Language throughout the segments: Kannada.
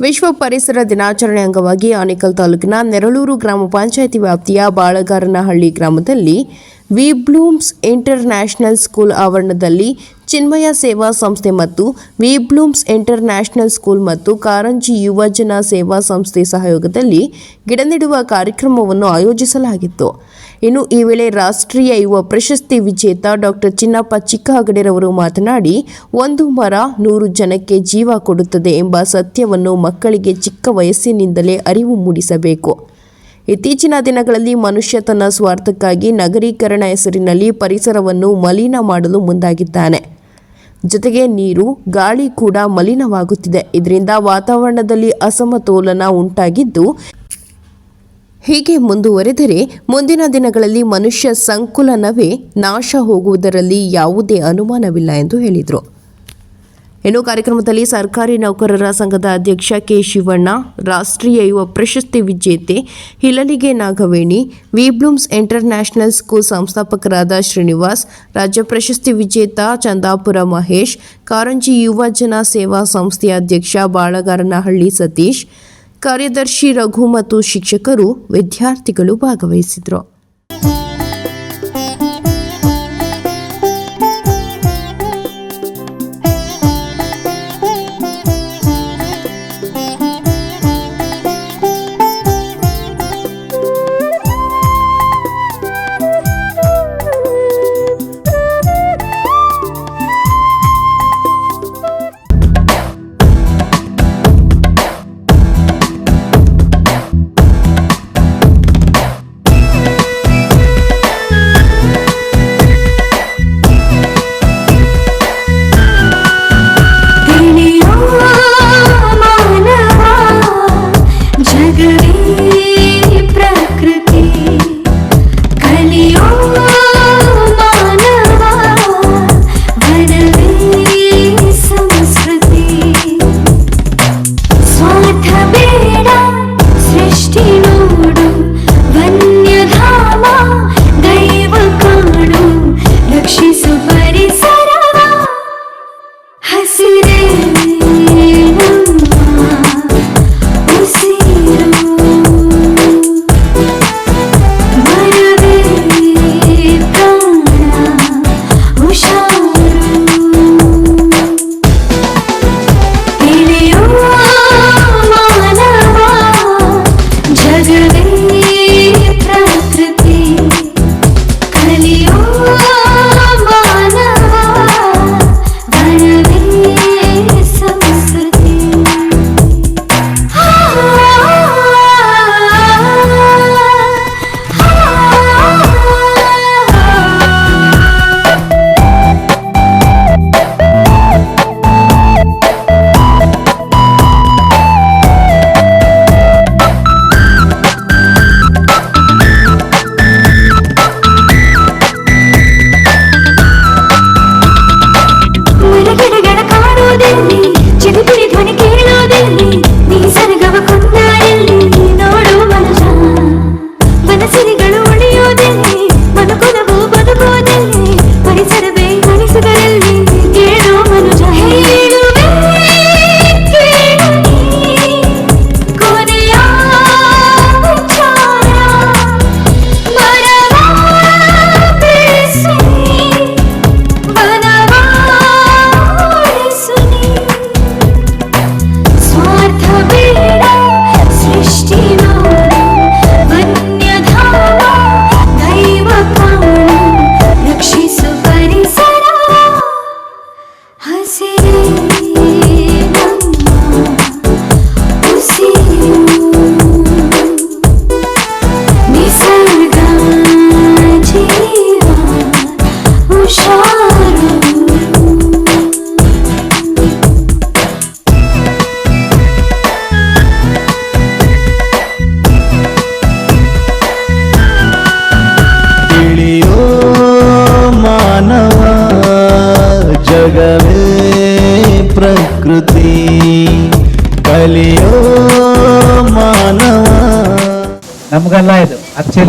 ವಿಶ್ವ ಪರಿಸರ ದಿನಾಚರಣೆ ಅಂಗವಾಗಿ ಆನೇಕಲ್ ತಾಲೂಕಿನ ನೆರಳೂರು ಗ್ರಾಮ ಪಂಚಾಯಿತಿ ವ್ಯಾಪ್ತಿಯ ಬಾಳಗಾರನಹಳ್ಳಿ ಗ್ರಾಮದಲ್ಲಿ V Blooms international school ಆವರಣದಲ್ಲಿ ಚಿನ್ಮಯ ಸೇವಾ ಸಂಸ್ಥೆ ಮತ್ತು ವಿಬ್ಲೂಮ್ಸ್ ಇಂಟರ್ ನ್ಯಾಷನಲ್ ಸ್ಕೂಲ್ ಮತ್ತು ಕಾರಂಜಿ ಯುವಜನ ಸೇವಾ ಸಂಸ್ಥೆ ಸಹಯೋಗದಲ್ಲಿ ಗಿಡ ನೆಡುವ ಕಾರ್ಯಕ್ರಮವನ್ನು ಆಯೋಜಿಸಲಾಗಿತ್ತು. ಇನ್ನು ಈ ವೇಳೆ ರಾಷ್ಟ್ರೀಯ ಯುವ ಪ್ರಶಸ್ತಿ ವಿಜೇತ ಡಾಕ್ಟರ್ ಚಿನ್ನಪ್ಪ ಚಿಕ್ಕಹಗಡೆರವರು ಮಾತನಾಡಿ, ಒಂದು ಮರ ನೂರು ಜನಕ್ಕೆ ಜೀವ ಕೊಡುತ್ತದೆ ಎಂಬ ಸತ್ಯವನ್ನು ಮಕ್ಕಳಿಗೆ ಚಿಕ್ಕ ವಯಸ್ಸಿನಿಂದಲೇ ಅರಿವು ಮೂಡಿಸಬೇಕು. ಇತ್ತೀಚಿನ ದಿನಗಳಲ್ಲಿ ಮನುಷ್ಯ ತನ್ನ ಸ್ವಾರ್ಥಕ್ಕಾಗಿ ನಗರೀಕರಣ ಹೆಸರಿನಲ್ಲಿ ಪರಿಸರವನ್ನು ಮಲಿನ ಮಾಡಲು ಮುಂದಾಗಿದ್ದಾನೆ. ಜೊತೆಗೆ ನೀರು, ಗಾಳಿ ಕೂಡ ಮಲಿನವಾಗುತ್ತಿದೆ. ಇದರಿಂದ ವಾತಾವರಣದಲ್ಲಿ ಅಸಮತೋಲನ ಉಂಟಾಗಿದ್ದು, ಹೀಗೆ ಮುಂದುವರೆದರೆ ಮುಂದಿನ ದಿನಗಳಲ್ಲಿ ಮನುಷ್ಯ ಸಂಕುಲನವೇ ನಾಶ ಹೋಗುವುದರಲ್ಲಿ ಯಾವುದೇ ಅನುಮಾನವಿಲ್ಲ ಎಂದು ಹೇಳಿದರು. ಇನ್ನು ಕಾರ್ಯಕ್ರಮದಲ್ಲಿ ಸರ್ಕಾರಿ ನೌಕರರ ಸಂಘದ ಅಧ್ಯಕ್ಷ ಕೆ ಶಿವಣ್ಣ, ರಾಷ್ಟ್ರೀಯ ಯುವ ಪ್ರಶಸ್ತಿ ವಿಜೇತೆ Hilalige Nagaveni, V Blooms international school ಸಂಸ್ಥಾಪಕರಾದ ಶ್ರೀನಿವಾಸ್, ರಾಜ್ಯ ಪ್ರಶಸ್ತಿ ವಿಜೇತ ಚಂದಾಪುರ ಮಹೇಶ್, ಕಾರಂಜಿ ಯುವಜನ ಸೇವಾ ಸಂಸ್ಥೆಯ ಅಧ್ಯಕ್ಷ ಬಾಳಗಾರನಹಳ್ಳಿ ಸತೀಶ್, ಕಾರ್ಯದರ್ಶಿ ರಘು ಮತ್ತು ಶಿಕ್ಷಕರು, ವಿದ್ಯಾರ್ಥಿಗಳು ಭಾಗವಹಿಸಿದರು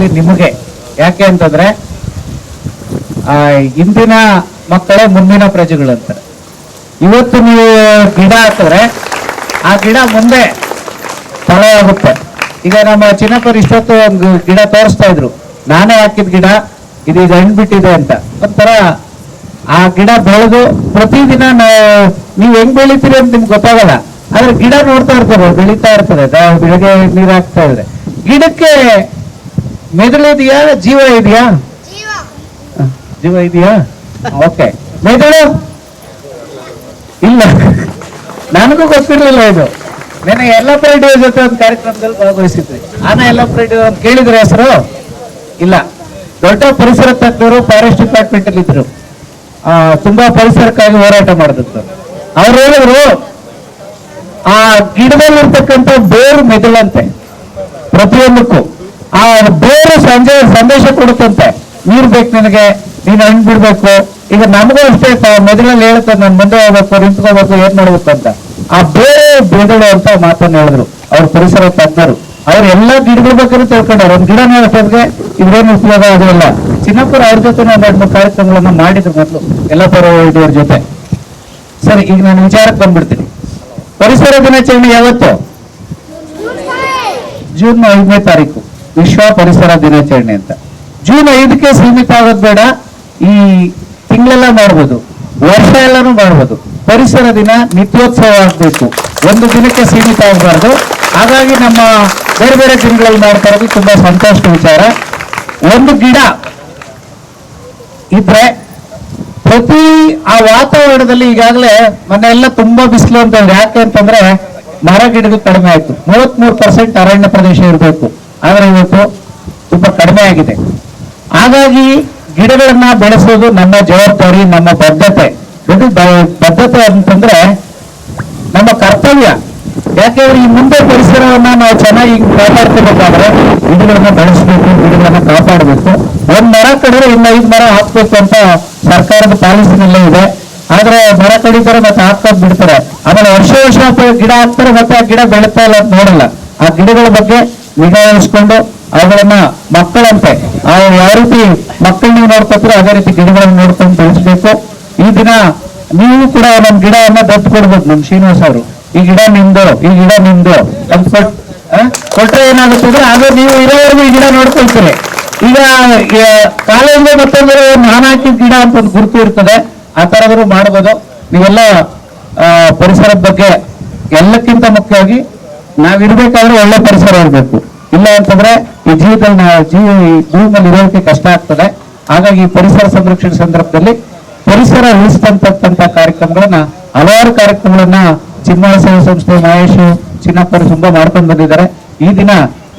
ನಿಮಗೆ. ಯಾಕೆ ಅಂತಂದ್ರೆ ಆ, ಇಂದಿನ ಮಕ್ಕಳೇ ಮುಂದಿನ ಪ್ರಜೆಗಳು ಅಂತಾರೆ. ಇವತ್ತು ನೀವು ಗಿಡ ಹಾಕಿದ್ರೆ ಆ ಗಿಡ ಮುಂದೆ ಫಲ ಆಗುತ್ತೆ ಈಗ ನಮ್ಮ ಚಿನ್ನಪ್ಪರು ಇಷ್ಟೊತ್ತು ಒಂದು ಗಿಡ ತೋರಿಸ್ತಾ ಇದ್ರು. ನಾನೇ ಹಾಕಿದ ಗಿಡ ಇದು ಈಗ ಹಣ್ಣು ಬಿಟ್ಟಿದೆ ಅಂತ. ಒಂಥರ ಆ ಗಿಡ ಬೆಳೆದು ಪ್ರತಿದಿನ ನಾವು ಹೆಂಗ್ ಬೆಳಿತೀರಿ ಅಂತ ನಿಮ್ಗೆ ಗೊತ್ತಾಗಲ್ಲ. ಆದ್ರೆ ಗಿಡ ನೋಡ್ತಾ ಇರ್ತಾರೆ ಬೆಳೀತಾ ಇರ್ತದೆ ಬೆಳಗ್ಗೆ ನೀರು ಹಾಕ್ತಾ ಇದ್ರೆ. ಗಿಡಕ್ಕೆ ಮೆದುಳು ಇದೆಯಾ? ಜೀವ ಇದೆಯಾ? ಜೀವ. ಇದೆಯಾ? ಓಕೆ. ಮೆದುಳು? ಇಲ್ಲ. ನನಗೂ ಗೊತ್ತಿರ್ಲಿಲ್ಲ ಇದು. ನೆನೆ ಎಲ್ಲ ರೆಡ್ಡಿ ಅವ್ರ ಜೊತೆ ಒಂದು ಕಾರ್ಯಕ್ರಮದಲ್ಲಿ ಭಾಗವಹಿಸಿದ್ವಿ. ಆನ ಎಲ್ಲ ರೆಡ್ಡಿ ಅಂತ ಕೇಳಿದ್ರ ಹೆಸರು? ಇಲ್ಲ. ದೊಡ್ಡ ಪರಿಸರ ತಜ್ಞರು ಫಾರೆಸ್ಟ್ ಡಿಪಾರ್ಟ್ಮೆಂಟ್ ಅಲ್ಲಿ ಇದ್ರು. ಆ, ತುಂಬಾ ಪರಿಸರಕ್ಕಾಗಿ ಹೋರಾಟ ಮಾಡಿದ್ರು ಅವ್ರು ಹೇಳಿದ್ರು ಆ ಗಿಡದಲ್ಲಿರ್ತಕ್ಕಂಥ ಬೇರು ಮೆದುಳಂತೆ. ಪ್ರತಿಯೊಂದಕ್ಕೂ. ಆ ಬೇರೆ ಸಂಜೆ ಸಂದೇಶ ಕೊಡುತ್ತಂತೆ. ನೀರ್ ಬೇಕು ನಿನಗೆ, ನೀನು ಹಣ್ಣು ಬಿಡ್ಬೇಕು. ಈಗ ನಮಗೂ ಅಷ್ಟೇ ಮೊದಲಲ್ಲಿ ಹೇಳುತ್ತೆ, ನಾನು ಮುಂದೆ ಹೋಗ್ಬೇಕು ನಿಂತ್ಕೋಬೇಕು ಏನ್ ಮಾಡ್ಬೇಕು ಅಂತ. ಆ ಬೇರೆ ಬೇಡ ಅಂತ ಮಾತನ್ನ ಹೇಳಿದ್ರು. ಅವ್ರ ಪರಿಸರ ತಜ್ಞರು. ಅವ್ರು ಎಲ್ಲಾ ಗಿಡಗಳು ಬೇಕಾದ್ರೆ ತಿಳ್ಕೊಂಡವ್ರು. ಒಂದ್ ಗಿಡ ನೋಡೋಷ್ಟೊತ್ತಿಗೆ ಇದ್ರೇನು ಉಪಯೋಗ ಆಗೋಲ್ಲ ಚಿನ್ನಪ್ಪರು ಅವ್ರ ಜೊತೆ ಒಂದ್ ಎರಡು ಮೂರು ಕಾರ್ಯಕ್ರಮಗಳನ್ನ ಮಾಡಿದ್ರು ಮೊದಲು. ಎಲ್ಲ ಇದ್ರ ಜೊತೆ. ಸರಿ, ಈಗ ನಾನು ವಿಚಾರಕ್ಕೆ ಬಂದ್ಬಿಡ್ತೀನಿ. ಪರಿಸರ ದಿನಾಚರಣೆ ಯಾವತ್ತು? ಜೂನ್ ಐದನೇ ತಾರೀಕು. ವಿಶ್ವ ಪರಿಸರ ದಿನಾಚರಣೆ ಅಂತ. ಜೂನ್ ಐದಕ್ಕೆ ಸೀಮಿತ ಆಗೋದು ಬೇಡ. ಈ ತಿಂಗಳೆಲ್ಲ ಮಾಡ್ಬೋದು. ವರ್ಷ ಎಲ್ಲಾನು ಮಾಡ್ಬೋದು. ಪರಿಸರ ದಿನ ನಿತ್ಯೋತ್ಸವ ಆಗಬೇಕು. ಒಂದು ದಿನಕ್ಕೆ ಸೀಮಿತ ಆಗಬಾರ್ದು. ಹಾಗಾಗಿ ನಮ್ಮ ಬೇರೆ ಬೇರೆ ದಿನಗಳಲ್ಲಿ ಮಾಡ್ತಾ ಇರೋದು ತುಂಬಾ ಸಂತೋಷದ ವಿಚಾರ. ಒಂದು ಗಿಡ ಇದ್ರೆ ಪ್ರತಿ ಆ ವಾತಾವರಣದಲ್ಲಿ ಈಗಾಗಲೇ ಮೊನ್ನೆ ಎಲ್ಲ ತುಂಬಾ ಬಿಸಿಲು ಅಂತ ಯಾಕೆ ಅಂತಂದ್ರೆ ಮರ ಗಿಡಗಳು ಕಡಿಮೆ ಆಯ್ತು. ಮೂವತ್ಮೂರು ಪರ್ಸೆಂಟ್ ಅರಣ್ಯ ಪ್ರದೇಶ ಇರಬೇಕು. ಆದ್ರೆ ಇವತ್ತು ತುಂಬ ಕಡಿಮೆ ಆಗಿದೆ. ಹಾಗಾಗಿ ಗಿಡಗಳನ್ನ ಬೆಳೆಸೋದು ನಮ್ಮ ಜವಾಬ್ದಾರಿ, ನಮ್ಮ ಬದ್ಧತೆ. ಬದ್ಧತೆ ಅಂತಂದ್ರೆ ನಮ್ಮ ಕರ್ತವ್ಯ. ಯಾಕೆಂದ್ರೆ ಈ ಮುಂದೆ ಪರಿಸರವನ್ನ ನಾವು ಚೆನ್ನಾಗಿ ಕಾಪಾಡ್ಕೋಬೇಕಾದ್ರೆ ಗಿಡಗಳನ್ನ ಬೆಳೆಸಬೇಕು, ಗಿಡಗಳನ್ನ ಕಾಪಾಡಬೇಕು. ಒಂದ್ ಮರ ಕಡಿದ್ರೆ ಇನ್ನ ಐದು ಮರ ಹಾಕ್ಬೇಕು ಅಂತ ಸರ್ಕಾರದ ಪಾಲಿಸಿನಲ್ಲೇ ಇದೆ. ಆದ್ರೆ ಮರ ಕಡಿತಾರೆ ಮತ್ತೆ ಹಾಕೋದ್ ಬಿಡ್ತಾರೆ. ಆಮೇಲೆ ವರ್ಷ ವರ್ಷ ಗಿಡ ಹಾಕ್ತಾರೆ, ಮತ್ತೆ ಆ ಗಿಡ ಬೆಳೀತಾ ಇಲ್ಲ ಅಂತ ನೋಡಲ್ಲ. ಆ ಗಿಡಗಳ ಬಗ್ಗೆ ನಿಗಾ ವಹಿಸ್ಕೊಂಡು ಅವುಗಳನ್ನ ಮಕ್ಕಳಂತೆ, ಆ ಯಾವ ರೀತಿ ಮಕ್ಕಳನ್ನ ನೋಡ್ಕೊತೀರೋ ಅದೇ ರೀತಿ ಗಿಡಗಳನ್ನ ನೋಡ್ಕೊಂಡು ಬೆಳೆಸ್ಬೇಕು. ಈ ದಿನ ನೀವು ಕೂಡ ನಮ್ ಗಿಡವನ್ನ ದತ್ತು ಕೊಡ್ಬೋದು ನಮ್ ಶ್ರೀನಿವಾಸ್ ಅವರು. ಈ ಗಿಡ ನಿಮ್ದು, ಈ ಗಿಡ ನಿಮ್ದು ಅಂತ ಕೊಟ್ರೆ ಏನಾಗುತ್ತೆ ಅಂದ್ರೆ ಅದು ನೀವು ಇರೋವರೆಗೂ ಈ ಗಿಡ ನೋಡ್ಕೊಳ್ತೀರಿ. ಈಗ ಕಾಲೇಜು ಮತ್ತೊಂದು ನಾನು ಹಾಕಿದ ಗಿಡ ಅಂತ ಒಂದು ಗುರುತು ಇರ್ತದೆ, ಆ ತರದ್ರು ಮಾಡ್ಬೋದು. ನೀವೆಲ್ಲ ಪರಿಸರದ ಬಗ್ಗೆ ಎಲ್ಲಕ್ಕಿಂತ ಮುಖ್ಯವಾಗಿ ನಾವಿರ್ಬೇಕಾದ್ರೆ ಒಳ್ಳೆ ಪರಿಸರ ಇರಬೇಕು. ಇಲ್ಲ ಅಂತಂದ್ರೆ ಈ ಜೀವದಲ್ಲಿ ಜೀವ ಭೂಮಿಯಲ್ಲಿ ಇರೋದಕ್ಕೆ ಕಷ್ಟ ಆಗ್ತದೆ. ಹಾಗಾಗಿ ಪರಿಸರ ಸಂರಕ್ಷಣೆ ಸಂದರ್ಭದಲ್ಲಿ ಪರಿಸರ ಉಳಿಸ್ತಂತ ಕಾರ್ಯಕ್ರಮಗಳನ್ನ, ಹಲವಾರು ಕಾರ್ಯಕ್ರಮಗಳನ್ನ ಚಿನ್ಮಯ ಸೇವಾ ಸಂಸ್ಥೆ ಮಹೇಶ್ ಚಿನ್ನಪ್ಪರು ತುಂಬಾ ಮಾಡ್ಕೊಂಡು ಬಂದಿದ್ದಾರೆ. ಈ ದಿನ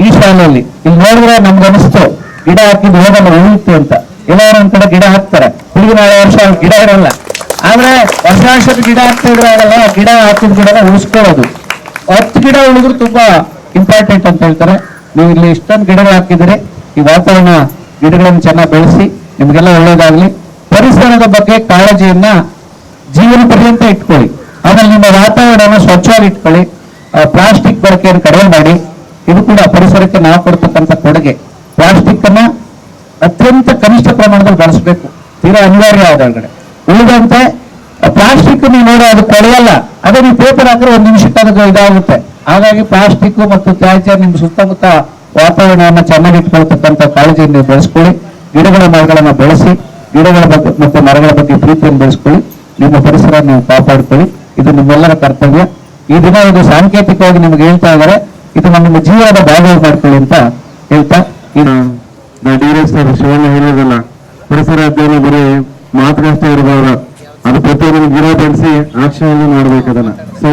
ಈ ಶಾಲೆಯಲ್ಲಿ ಇಲ್ಲಿ ನೋಡಿದ್ರೆ ನಮ್ಗೆ ಅನಿಸ್ತು, ಗಿಡ ಹಾಕಿದ್ ಹೋಗಲ್ಲ ಉಳಿತು ಅಂತ. ಎಲ್ಲಾರು ಒಂದ್ ಕಡೆ ಗಿಡ ಹಾಕ್ತಾರೆ. ಹುಡುಗಿನ ನಾಳೆ ವರ್ಷ ಗಿಡ ಇರಲ್ಲ. ಆದ್ರೆ ವರ್ಷ ವರ್ಷದ ಗಿಡ ಹಾಕ್ತಾ ಇದ್ರೆ ಆಗಲ್ಲ, ಗಿಡ ಹಾಕಿದ ಗಿಡನ ಉಳಿಸ್ಕೊಳ್ಳೋದು. ಹತ್ತು ಗಿಡ ಉಳಿದ್ರು ತುಂಬಾ ಇಂಪಾರ್ಟೆಂಟ್ ಅಂತ ಹೇಳ್ತಾರೆ. ನೀವು ಇಲ್ಲಿ ಇಷ್ಟೊಂದು ಗಿಡಗಳು ಹಾಕಿದ್ರೆ ಈ ವಾತಾವರಣ ಗಿಡಗಳನ್ನು ಚೆನ್ನಾಗಿ ಬೆಳೆಸಿ, ನಿಮಗೆಲ್ಲ ಒಳ್ಳೇದಾಗ್ಲಿ. ಪರಿಸರದ ಬಗ್ಗೆ ಕಾಳಜಿಯನ್ನ ಜೀವನ ಪರ್ಯಂತ ಇಟ್ಕೊಳ್ಳಿ. ಆಮೇಲೆ ನಿಮ್ಮ ವಾತಾವರಣ ಸ್ವಚ್ಛವಾಗಿ ಇಟ್ಕೊಳ್ಳಿ. ಪ್ಲಾಸ್ಟಿಕ್ ಬಳಕೆಯನ್ನು ಕಡಿಮೆ ಮಾಡಿ. ಇದು ಕೂಡ ಪರಿಸರಕ್ಕೆ ನಾವು ಕೊಡ್ತಕ್ಕಂಥ ಕೊಡುಗೆ. ಪ್ಲಾಸ್ಟಿಕ್ ಅನ್ನ ಅತ್ಯಂತ ಕನಿಷ್ಠ ಪ್ರಮಾಣದಲ್ಲಿ ಬಳಸಬೇಕು. ತೀರಾ ಅನಿವಾರ್ಯ ಆದೊಳಗಡೆ ಉಳಿದಂತೆ ಪ್ಲಾಸ್ಟಿಕ್ ನೀವು ನೋಡಿ ಅದು ಕೊಳೆಯಲ್ಲ ಅದೇ ನೀವು ಪೇಪರ್ ಹಾಕಿದ್ರೆ ಒಂದು ನಿಮಿಷ ತನಕ ಇದಾಗುತ್ತೆ. ಹಾಗಾಗಿ ಪ್ಲಾಸ್ಟಿಕ್ ಮತ್ತು ತ್ಯಾಜ್ಯ ನಿಮ್ಮ ಸುತ್ತಮುತ್ತ ವಾತಾವರಣವನ್ನು ಚೆನ್ನಾಗಿ ಇಟ್ಕೊಳ್ತಕ್ಕಂಥ ಕಾಳಜಿಯನ್ನು ನೀವು ಬೆಳೆಸ್ಕೊಳ್ಳಿ. ಗಿಡಗಳ ಮರಗಳನ್ನು ಬೆಳೆಸಿ, ಗಿಡಗಳ ಬಗ್ಗೆ ಮತ್ತು ಮರಗಳ ಬಗ್ಗೆ ಪ್ರೀತಿಯನ್ನು ಬೆಳೆಸ್ಕೊಳ್ಳಿ. ನಿಮ್ಮ ಪರಿಸರ ನೀವು ಕಾಪಾಡ್ಕೊಳ್ಳಿ. ಇದು ನಿಮ್ಮೆಲ್ಲರ ಕರ್ತವ್ಯ. ಈ ದಿನ ಒಂದು ಸಾಂಕೇತಿಕವಾಗಿ ನಿಮ್ಗೆ ಹೇಳ್ತಾ ಇದ್ದಾರೆ. ಇದು ನಮ್ಮ ಜೀವನದ ಭಾಗ ಮಾಡ್ಕೊಳ್ಳಿ ಅಂತ ಹೇಳ್ತಾ ಡಿ ಸರ್ ಶಿವಣ್ಣ ಹೇಳೋದಲ್ಲ ಪರಿಸರ ಅಧ್ಯಯನ ಬರೀ ಮಾತುಕಷ್ಟೇ ಇರಬಾರ್ದು ಅದು ಪ್ರತಿಯೊಂದು ಗಿಡ ಬೆಳೆಸಿ ಆಕ್ಷನ್ ಮಾಡಬೇಕು ಅದನ್ನ. ಸೊ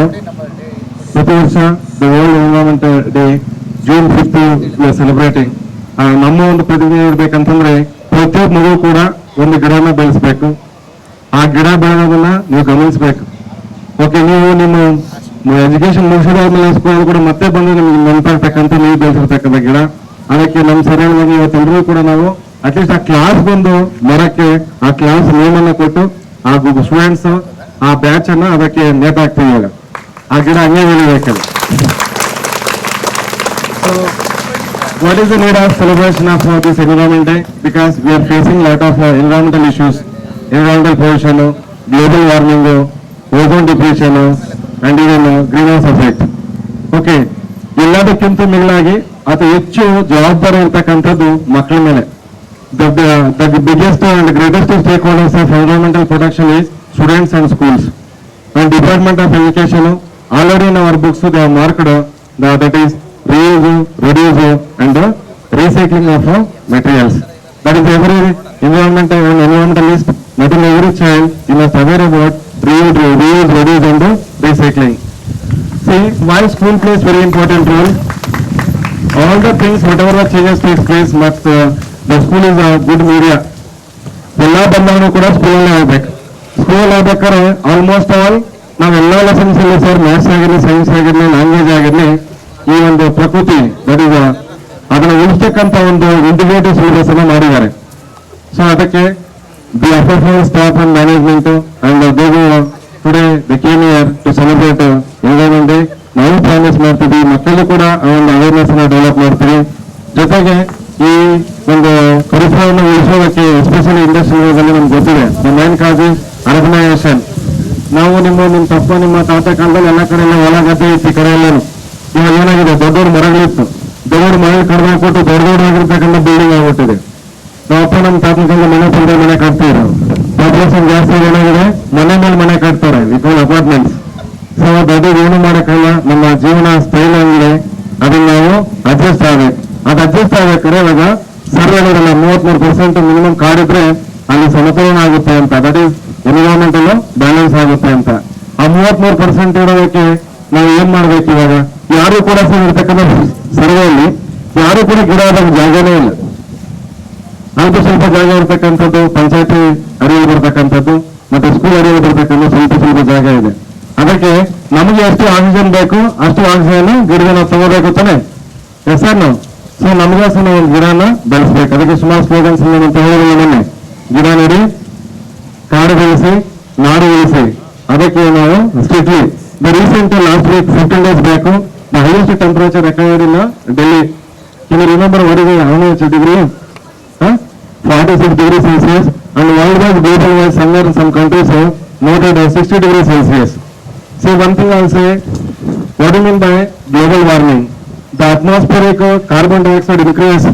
ಪ್ರತಿ ವರ್ಷ the world environment day June fifth celebrating ನಮ್ಮ ಒಂದು ಪ್ರತಿಜ್ಞೆ ಇರ್ಬೇಕಂತಂದ್ರೆ ಪ್ರತಿಯೊಬ್ಬ ಮಗು ಕೂಡ ಒಂದು ಗಿಡನ ಬೆಳೆಸ್ಬೇಕು. ಆ ಗಿಡ ಬೆಳೆಯೋದನ್ನ ನೀವು ಗಮನಿಸ್ಬೇಕು. ಓಕೆ ನೀವು ನಿಮ್ಮ ಎಜುಕೇಶನ್ ಮುಗಿಸಿದಾದ್ಮೇಲೆ ಸ್ಕೂಲ್ ಕೂಡ ಮತ್ತೆ ಬಂದು ನಿಮ್ಗೆ ನೆನಪಾಗ್ತಕ್ಕಂಥ ನೀವು ಬೆಳೆಸಿರ್ತಕ್ಕಂಥ ಗಿಡ. ಅದಕ್ಕೆ ನಮ್ಮ ಸರಿಯಾಗಿ ಇವತ್ತೆಲ್ಲರೂ ಕೂಡ ನಾವು ಅಟ್ಲೀಸ್ಟ್ ಆ ಕ್ಲಾಸ್ ಬಂದು ಮರಕ್ಕೆ ಆ ಕ್ಲಾಸ್ ನೇಮ್ ಕೊಟ್ಟು ಆ ಸ್ಟೂಡೆಂಟ್ಸ್ ಆ ಬ್ಯಾಚ್ ಅನ್ನ ಅದಕ್ಕೆ ನೇತಾಕ್ತೀವಿ ಇವಾಗ ಆ ಗಿಡ ಹಂಗೆ ಬೆಳಿಬೇಕಲ್ಲ what is the need of celebration of uh, this environment day? Because we are facing lot of uh, environmental issues, environmental pollution, global warming, ozone depletion, and even uh, greenhouse effect. Okay, ಎಲ್ಲ ಎಲ್ಲದಕ್ಕಿಂತ ಮಿಗಿಲಾಗಿ ಅತಿ ಹೆಚ್ಚು ಜವಾಬ್ದಾರಿ ಇರ್ತಕ್ಕಂಥದ್ದು ಮಕ್ಕಳ ಮೇಲೆ the, the, the biggest and greatest stakeholders of environmental protection is students and schools. And Department of Education, already in our books, they have marked uh, the, that is reuse, reduce and the recycling of uh, materials. That is every environmental and environmentalist, not in every child, you must aware about reuse, reuse, reduce and uh, recycling. See, why school plays very important role? all the things, whatever the changes takes place, must uh, the school is good media. ಎಲ್ಲ ಬಂದವನು ಕೂಡ ಸ್ಕೂಲಲ್ಲೇ ಆಗ್ಬೇಕು ಸ್ಕೂಲ್ ಆಗ್ಬೇಕಾದ್ರೆ ಆಲ್ಮೋಸ್ಟ್ ಆಲ್ ನಾವೆಲ್ಲ ಲೆಸನ್ಸ್ ಅಲ್ಲಿ ಸರ್ ಮ್ಯಾಥ್ಸ್ ಆಗಿರಲಿ ಸೈನ್ಸ್ ಆಗಿರಲಿ ಲ್ಯಾಂಗ್ವೇಜ್ ಆಗಿರಲಿ ಈ ಒಂದು ಪ್ರಕೃತಿ ಇಸ್ ಅದನ್ನ ಉಳಿಸ್ತಕ್ಕಂತ ಒಂದು ಇಂಟಿಗ್ರೇಟಿವ್ ಸಿಲೆಬಸ್ ಅನ್ನ ಮಾಡಿದ್ದಾರೆ. ಸೊ ಅದಕ್ಕೆ the official staff and management and they today the came year to celebrate environment day ನಾವು ಪ್ರಾಮಿಸ್ ಮಾಡ್ತೀವಿ ಮಕ್ಕಳು ಕೂಡ ಆ ಒಂದು ಅವೇರ್ನೆಸ್ ಅನ್ನ ಡೆವಲಪ್ ಮಾಡ್ತೀವಿ ಜೊತೆಗೆ ಈ ಒಂದು ಪರಿಸರವನ್ನು ಉಳಿಸೋದಕ್ಕೆ ಎಸ್ಪೆಷಲಿ ಇಂಡಸ್ಟ್ರಿಯಲ್ಲಿ ನಮ್ಗೆ ಗೊತ್ತಿದೆ the main cause is organisation ನಾವು ನಿಮ್ಮ ನಿಮ್ಮ ತಪ್ಪ ನಿಮ್ಮ ತಾತ ಕಾಲದಲ್ಲಿ ಎಲ್ಲ ಕಡೆ ಎಲ್ಲ ಹೊಲ ಗದ್ದೆ ಇತ್ತು ಈ ಕಡೆ ಎಲ್ಲಾನು ಇವಾಗ ಏನಾಗಿದೆ ದೊಡ್ಡ ದೊಡ್ಡ ಮರಗಳಿತ್ತು ದೊಡ್ಡ ದೊಡ್ಡ ಮನೆ ಕಡಿಮೆ ಹಾಕ್ಬಿಟ್ಟು ದೊಡ್ಡ ದೊಡ್ಡವಾಗಿರ್ತಕ್ಕಂಥ ಬಿಲ್ಡಿಂಗ್ ಆಗ್ಬಿಟ್ಟಿದೆ ನಮ್ಮ ಅಪ್ಪ ನಮ್ಮ ತಾತನ ಕಾಲ ಮನೆ ತಂದೆ ಮನೆ ಕಟ್ತಿದ್ರು ಪಾಪ್ಯುಲೇಷನ್ ಜಾಸ್ತಿ ಏನಾಗಿದೆ ಮನೆ ಮೇಲೆ ಮನೆ ಕಟ್ತಾರೆ ವಿತ್ ಅಪಾರ್ಟ್ಮೆಂಟ್ಸ್ ಸೊ ದೊಡ್ಡ ಏನು ಮಾಡಕ್ಕಲ್ಲ ನಮ್ಮ ಜೀವನ ಸ್ಟೈಲ್ ಹಂಗಿದೆ ಅದನ್ನ ನಾವು ಅಡ್ಜಸ್ಟ್ ಆಗ್ಬೇಕು ಅದು ಅಡ್ಜಸ್ಟ್ ಆಗ್ಬೇಕಾದ್ರೆ ಇವಾಗ ನೋಡಲ್ಲ ಮೂವತ್ಮೂರು ಪರ್ಸೆಂಟ್ ಮಿನಿಮಮ್ ಕಾಡಿದ್ರೆ ಅಲ್ಲಿ ಸಮತೋಲನ ಆಗುತ್ತೆ ಅಂತ. ದಟ್ ಈಸ್ ಎನ್ವಿರಾನ್ಮೆಂಟಲ್ ಬ್ಯಾಲೆನ್ಸ್ ಆಗುತ್ತೆ ಅಂತ. ಆ ಮೂವತ್ಮೂರು ಪರ್ಸೆಂಟ್ ಇರೋದಕ್ಕೆ ನಾವು ಏನ್ ಮಾಡ್ಬೇಕು ಇವಾಗ? ಯಾರು ಕೂಡ ಸರ್ ಇರ್ತಕ್ಕಂಥ ಸರ್ವೆಯಲ್ಲಿ ಯಾರು ಕೂಡ ಗಿಡ ಆದ ಜಾಗನೇ ಇಲ್ಲ. ಅಲ್ಪ ಸ್ವಲ್ಪ ಜಾಗ ಇರ್ತಕ್ಕಂಥದ್ದು, ಪಂಚಾಯತಿ ಅರಿವು ಬರ್ತಕ್ಕಂಥದ್ದು, ಮತ್ತೆ ಸ್ಕೂಲ್ ಅರಿವು ಬರ್ತಕ್ಕಂಥ ಸ್ವಲ್ಪ ಸ್ವಲ್ಪ ಜಾಗ ಇದೆ. ಅದಕ್ಕೆ ನಮಗೆ ಎಷ್ಟು ಆಕ್ಸಿಜನ್ ಬೇಕು, ಅಷ್ಟು ಆಕ್ಸಿಜನ್ ಗಿಡದ ನಾವು ತಗೋಬೇಕು ತಾನೆ? ಎಸ್ ಸರ್ ನಾವು ಸೊ ನಮಗೋಸ್ಕರ ನಾವು ಒಂದು ಗಿಡನ ಬೆಳೆಸ್ಬೇಕು ಅದಕ್ಕೆ ಸುಮಾರು ಸ್ಲೋಗನ್ಸ್ ಅಂತ ಹೇಳಿದ್ರೆ ಮೊನ್ನೆ ಗಿಡ ನೆಡಿ ಕಾಡು ಬೆಳೆಸಿ ನಾಡು ಉಳಿಸಿ ಅದಕ್ಕೆ ನಾವು strictly the recent last week fifteen days ಬೇಕು the highest temperature record in Delhi can you remember what is the how much degree? Huh? 46 degrees Celsius and worldwide global wise somewhere in some countries have noted as 60 degrees Celsius. See one thing I'll say, what do you mean by global warming? The atmospheric uh, carbon dioxide increase,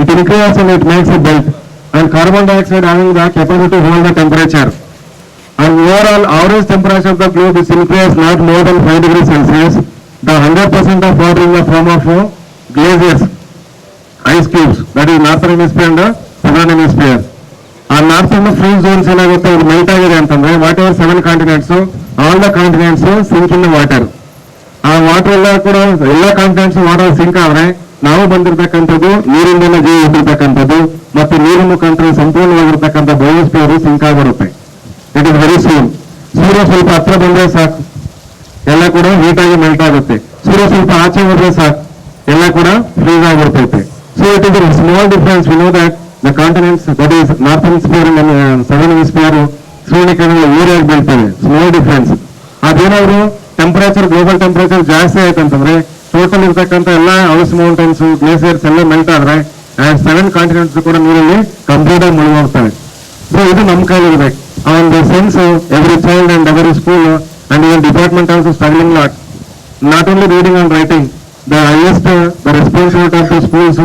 it increases and it makes a belt and carbon dioxide having the capacity to hold the temperature. And overall average temperature of the globe is increased not more than 5 degrees Celsius. The 100% of water in the form of uh, glaciers ice cubes that is northern hemisphere and southern hemisphere ಆ ನಾರ್ಥನ್ ಫ್ರೀ ಝೋನ್ಸ್ ಏನಾಗುತ್ತೆ ಅದು ಮೆಲ್ಟ್ ಆಗಿದೆ ಅಂತಂದ್ರೆ whatever seven continents all the continents sink in water ಆ ವಾಟರ್ ಎಲ್ಲ ಕೂಡ ಎಲ್ಲ ಕಾಂಟೆಂಟ್ಸ್ ವಾಟರ್ ಸಿಂಕ್ ಆದ್ರೆ ನಾವು ಬಂದಿರತಕ್ಕಂಥದ್ದು ನೀರಿಂದಲೇ ಜೀವ ಇಟ್ಟಿರ್ತಕ್ಕಂಥದ್ದು ಮತ್ತೆ ನೀರಿನ ಮುಖಾಂತರ ಸಂಪೂರ್ಣವಾಗಿರ್ತಕ್ಕಂಥ ಬಯೋಸ್ಫಿಯರ್ ಸಿಂಕ್ ಆಗಿರುತ್ತೆ. ಇಟ್ ಇಸ್ ವೆರಿ ಸೂನ್ ಸೂರ್ಯ ಸ್ವಲ್ಪ ಹತ್ರ ಬಂದ್ರೆ ಸಾಕು. ಎಲ್ಲ ಕೂಡ ನೀಟಾಗಿ ಮೆಲ್ಟ್ ಆಗುತ್ತೆ. ಸೂರ್ಯ ಸ್ವಲ್ಪ ಆಚೆ ಹೋದ್ರೆ ಸಾಕು. ಎಲ್ಲ ಕೂಡ freeze ಆಗಿರ್ತೈತೆ. So it is small difference we know that the continents that is northern sphere southern hemisphere ಸೂರ್ಯಕಿರಣಗಳು ಊರಾಗಿ ಬೀಳ್ತವೆ. ಸ್ಮಾಲ್ ಡಿಫ್ರೆನ್ಸ್ ಅದೇನಾದ್ರು ಟೆಂಪರೇಚರ್ ಗ್ಲೋಬಲ್ ಟೆಂಪರೇಚರ್ ಜಾಸ್ತಿ ಆಯ್ತಂತಂದ್ರೆ ಟೋಟಲ್ ಇರ್ತಕ್ಕಂಥ ಎಲ್ಲ ಹೌಸ್ ಮೌಂಟೈನ್ಸ್ ಗ್ಲೇಸಿಯರ್ಸ್ ಎಲ್ಲ ಮೆಲ್ಟ್ ಆದ್ರೆ ಸೆವೆನ್ ಕಾಂಟಿನೆಂಟ್ಸ್ ಕೂಡ ನೀರಲ್ಲಿ ಕಂಪ್ಲೀಟ್ ಆಗಿ ಮುಳುಗೋಗ್ತವೆ. ಸೊ ಇದು ನಮ್ಮ ಕೈಲಿರ್ಬೇಕು ಆ ಒಂದು sense every child and every school and even department also struggling lot not only reading and writing the highest the responsibility of the schools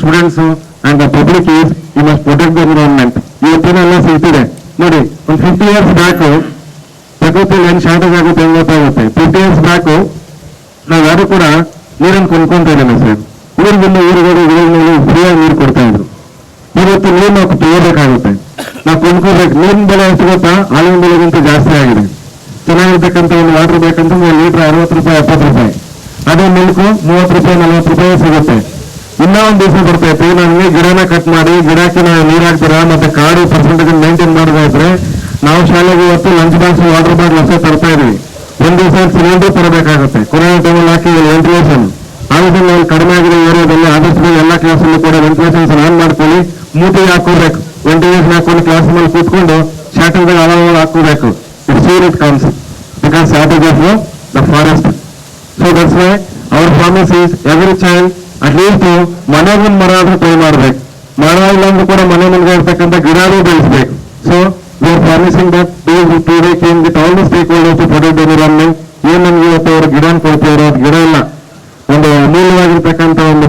students and the public is you must protect the environment ಇವತ್ತಿನ ಎಲ್ಲ ಸಿಗ್ತಿದೆ. ನೋಡಿ ಒಂದು ಫಿಫ್ಟಿ ಇಯರ್ಸ್ ಬ್ಯಾಕ್ ಪ್ರಕೃತಿಯಲ್ಲಿ ಏನು ಶಾರ್ಟೇಜ್ ಆಗುತ್ತೆ, ಹೆಂಗ್ ಗೊತ್ತಾಗುತ್ತೆ? ಫಿಫ್ಟಿ ಇಯರ್ಸ್ ಬ್ಯಾಕು ನಾವ್ ಯಾರು ಕೂಡ ನೀರನ್ನು ಕೊಂಡ್ಕೊಂತ ಇರಲಿಲ್ಲ ಸರ್. ಊರಿಗಿಂದ ಊರಿಗೆ ಊರಿನಲ್ಲಿ ಫ್ರೀಯಾಗಿ ನೀರು ಕೊಡ್ತಾ ಇದ್ರು ಇವತ್ತು ನೀರು ನಾವು ತಗೋಬೇಕಾಗುತ್ತೆ. ನಾವು ಕೊಂಡ್ಕೋಬೇಕು ನೀರಿನ ಬೆಲೆ ಎಷ್ಟು ಗೊತ್ತಾ? ಹಾಲಿನ ಬೆಲೆಗಿಂತ ಜಾಸ್ತಿ ಆಗಿದೆ. ಚೆನ್ನಾಗಿರ್ತಕ್ಕಂಥ ಒಂದು ವಾಟರ್ ಬೇಕಂತ ಒಂದು ಲೀಟರ್ ಅರವತ್ತು ರೂಪಾಯಿ, ಎಪ್ಪತ್ತು ರೂಪಾಯಿ. ಅದೇ ಮಿಲ್ಕು ಮೂವತ್ತು ರೂಪಾಯಿ, ನಲವತ್ತು ರೂಪಾಯಿ ಸಿಗುತ್ತೆ ಇನ್ನೂ ಒಂದು ದಿವಸ ಬರ್ತೈತೆ ನನಗೆ ಗಿಡನ ಕಟ್ ಮಾಡಿ ಗಿಡಕ್ಕೆ ನಾವು ನೀರು ಹಾಕ್ತೀರಾ ಮತ್ತೆ ಕಾಡು ಪರ್ಸೆಂಟೇಜ್ ಮೇಂಟೈನ್ ಮಾಡೋದಾದ್ರೆ ನಾವು ಶಾಲೆಗೆ ಇವತ್ತು ಲಂಚ್ ಬಾಕ್ಸ್ ವಾಟರ್ ಬಾಟಲ್ ಅಷ್ಟೇ ತರ್ತಾ ಇದೀವಿ ಒಂದ್ ದಿವಸ ಸಿಲಿಂಡರ್ ತರಬೇಕಾಗುತ್ತೆ ಕೊರೋನಾ ಟೈಮಲ್ಲಿ ಹಾಕಿ ವೆಂಟಿಲೇಷನ್ ಆಮೇಲೆ ನಾವು ಕಡಿಮೆ ಆಗಿರೋ ಏರಿಯಾದಲ್ಲಿ ಆದಷ್ಟು ಬೇಗ ಎಲ್ಲ ಕ್ಲಾಸಲ್ಲೂ ಕೂಡ ವೆಂಟಿಲೇಷನ್ಸ್ ಆನ್ ಮಾಡ್ಕೊಳ್ಳಿ ಮೂತಿಗೆ ಹಾಕೋಬೇಕು ವೆಂಟಿಲೇಷನ್ ಹಾಕೊಂಡು ಕ್ಲಾಸ್ ಮೇಲೆ ಕೂತ್ಕೊಂಡು ಶಾರ್ಟೇಜ್ ಅವಾಗ ಹಾಕೋಬೇಕು it sear it comes because shortage of the forest so that's why our promise is every child at least ಮನೆ ಮುಂದೆ ಮರ ಆದ್ರೂ ಟ್ರೈ ಮಾಡ್ಬೇಕು ಮರ ಇಲ್ಲ ಅಂದ್ರೂ ಕೂಡ ಮನೆ ಮುಂದೆ ಇರ್ತಕ್ಕಂಥ ಗಿಡನೂ ಬೆಳೆಸ್ಬೇಕು so are promising that those who today came with all the stakeholders to protect the environment, ಏನ್ ಇವತ್ತು ಅವ್ರ ಗಿಡ ಕೊಡ್ತಿದ್ರು ಅದು ಗಿಡ ಒಂದು ಅಮೂಲ್ಯ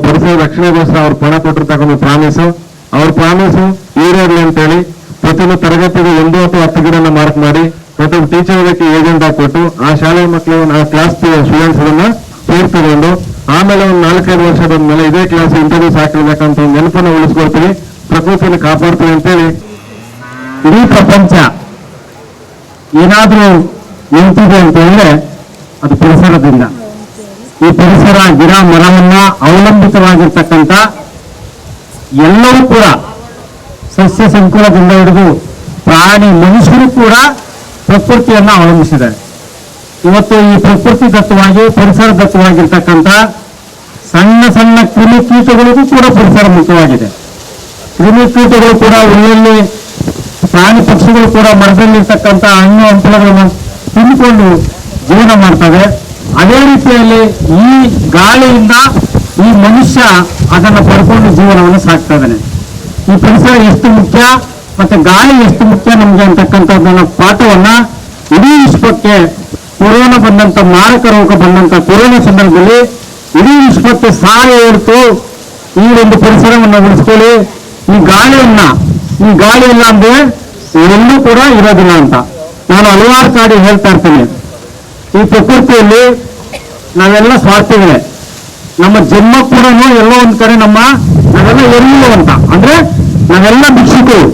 ಪರಿಸರ ರಕ್ಷಣೆಗೋಸ್ಕರ ಅವ್ರು ಪಣ ಕೊಟ್ಟಿರ್ತಕ್ಕಂಥ ಪ್ರಾಮಿಸು ಅವ್ರ ಪ್ರಾಮಿಸು ಈಡೇರಲಿ ಅಂತೇಳಿ ಪ್ರತಿಯೊಂದು ತರಗತಿಗೆ ಒಂದು ಅಥವಾ ಹತ್ತು ಗಿಡನ ಮಾರ್ಕ್ ಮಾಡಿ ಪ್ರತಿಯೊಂದು ಟೀಚರ್ ಅದಕ್ಕೆ ಏಜೆಂಟ್ ಹಾಕೊಟ್ಟು ಆ ಶಾಲೆ ಮಕ್ಕಳು ಆ ಕ್ಲಾಸ್ ಸ್ಟೂಡೆಂಟ್ಸ್ ಅದನ್ನ ಸೇರ್ ತಗೊಂಡು ಆಮೇಲೆ ಒಂದು ನಾಲ್ಕೈದು ವರ್ಷದ ಮೇಲೆ ಇದೇ ಕ್ಲಾಸ್ ಇಂಟರ್ವ್ಯೂಸ್ ಹಾಕಿರ್ಬೇಕಂತ ಒಂದು ನೆನಪನ್ನು ಉಳಿಸ್ಕೊಳ್ತೀವಿ. ಪ್ರಕೃತಿಯನ್ನು ಕಾಪಾಡ್ತೀವಿ ಅಂತೇಳಿ ಇಡೀ ಪ್ರಪಂಚ ಏನಾದರೂ ನಿಂತಿದೆ ಅಂತ ಹೇಳಿದ್ರೆ ಅದು ಪರಿಸರದಿಂದ. ಈ ಪರಿಸರ, ಗಿಡ, ಮರವನ್ನ ಅವಲಂಬಿತವಾಗಿರ್ತಕ್ಕಂಥ ಎಲ್ಲರೂ ಕೂಡ ಸಸ್ಯ ಸಂಕುಲದಿಂದ ಹಿಡಿದು ಪ್ರಾಣಿ, ಮನುಷ್ಯರು ಕೂಡ ಪ್ರಕೃತಿಯನ್ನ ಅವಲಂಬಿಸಿದ್ದಾರೆ. ಇವತ್ತು ಈ ಪ್ರಕೃತಿ ದತ್ತವಾಗಿ, ಪರಿಸರ ದತ್ತವಾಗಿರ್ತಕ್ಕಂಥ ಸಣ್ಣ ಸಣ್ಣ ಕ್ರಿಮಿಕೀಟಗಳಿಗೂ ಕೂಡ ಪರಿಸರ ಮುಖ್ಯವಾಗಿದೆ. ಕ್ರಿಮಿಕೀಟಗಳು ಕೂಡ ಒಳ್ಳೊಳ್ಳೆ ಪ್ರಾಣಿ ಪಕ್ಷಿಗಳು ಕೂಡ ಮರದಲ್ಲಿರ್ತಕ್ಕಂಥ ಹಣ್ಣು, ಹಂಪಲಗಳನ್ನು ತಿಂದುಕೊಂಡು ಜೀವನ ಮಾಡ್ತವೆ. ಅದೇ ರೀತಿಯಲ್ಲಿ ಈ ಗಾಳಿಯಿಂದ ಈ ಮನುಷ್ಯ ಅದನ್ನು ಪಡ್ಕೊಂಡು ಜೀವನವನ್ನು ಸಾಕ್ತಾ ಇದ್ದಾನೆ. ಈ ಪರಿಸರ ಎಷ್ಟು ಮುಖ್ಯ ಮತ್ತೆ ಗಾಳಿ ಎಷ್ಟು ಮುಖ್ಯ ನಮಗೆ ಅಂತಕ್ಕಂಥದ್ದನ್ನ ಪಾಠವನ್ನ ಇಡೀ ವಿಶ್ವಕ್ಕೆ ಕೊರೋನಾ ಬಂದಂತ ಮಾರಕ ರೋಗ ಬಂದಂತ ಕೊರೋನಾ ಸಂದರ್ಭದಲ್ಲಿ ಇಡೀ ವಿಶ್ವಕ್ಕೆ ಸಾಲ ಹೊರತು ಈ ಒಂದು ಪರಿಸರವನ್ನು ಉಳಿಸ್ಕೊಳ್ಳಿ. ಈ ಗಾಳಿಯನ್ನ, ಈ ಗಾಳಿ ಇಲ್ಲ ಅಂದ್ರೆ ಎಲ್ಲೂ ಕೂಡ ಇರೋದಿಲ್ಲ ಅಂತ. ನಾನು ಹಲವಾರು ಕಾಡಿ ಹೇಳ್ತಾ ಇರ್ತೇನೆ. ಈ ಪ್ರಕೃತಿಯಲ್ಲಿ ನಾವೆಲ್ಲ ಸ್ವಾರ್ಥಿಗಳೇ. ನಮ್ಮ ಜನ್ಮ ಕೂಡ ಎಲ್ಲೋ ಒಂದ್ ಕಡೆ ನಮ್ಮ ನಾವೆಲ್ಲ ಎಲ್ಲಿಲ್ಲ ಅಂತ. ಅಂದ್ರೆ ನಾವೆಲ್ಲ ಭಿಕ್ಷುಕರು.